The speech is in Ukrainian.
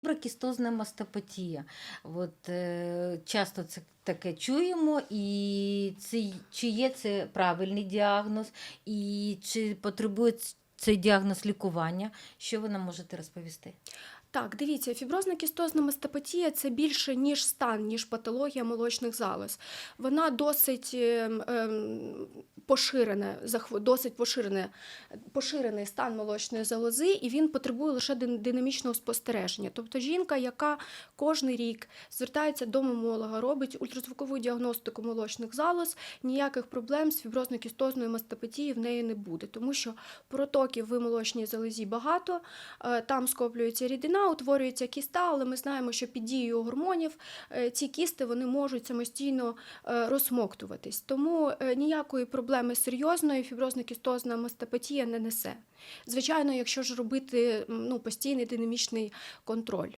Фіброкістозна мастопатія. От, е, часто це таке чуємо, і це, чи є це правильний діагноз, і чи потребує цей діагноз лікування? Що ви нам можете розповісти? Так, дивіться, фіброзна кістозна мастопатія це більше ніж стан, ніж патологія молочних залоз. Вона досить ем, ем, поширене, досить поширене, поширений стан молочної залози, і він потребує лише динамічного спостереження. Тобто жінка, яка кожен рік звертається до мамолога, робить ультразвукову діагностику молочних залоз, ніяких проблем з фіброзно-кістозною мастопатією в неї не буде, тому що протоків в молочній залозі багато, е, там скоплюється рідина, утворюється кіста, але ми знаємо, що під дією гормонів е, ці кісти вони можуть самостійно е, розсмоктуватись. Тому ніякої проблеми серйозної фіброзно-кістозна мастопатія не несе. Звичайно, якщо ж робити ну, постійний динамічний контроль.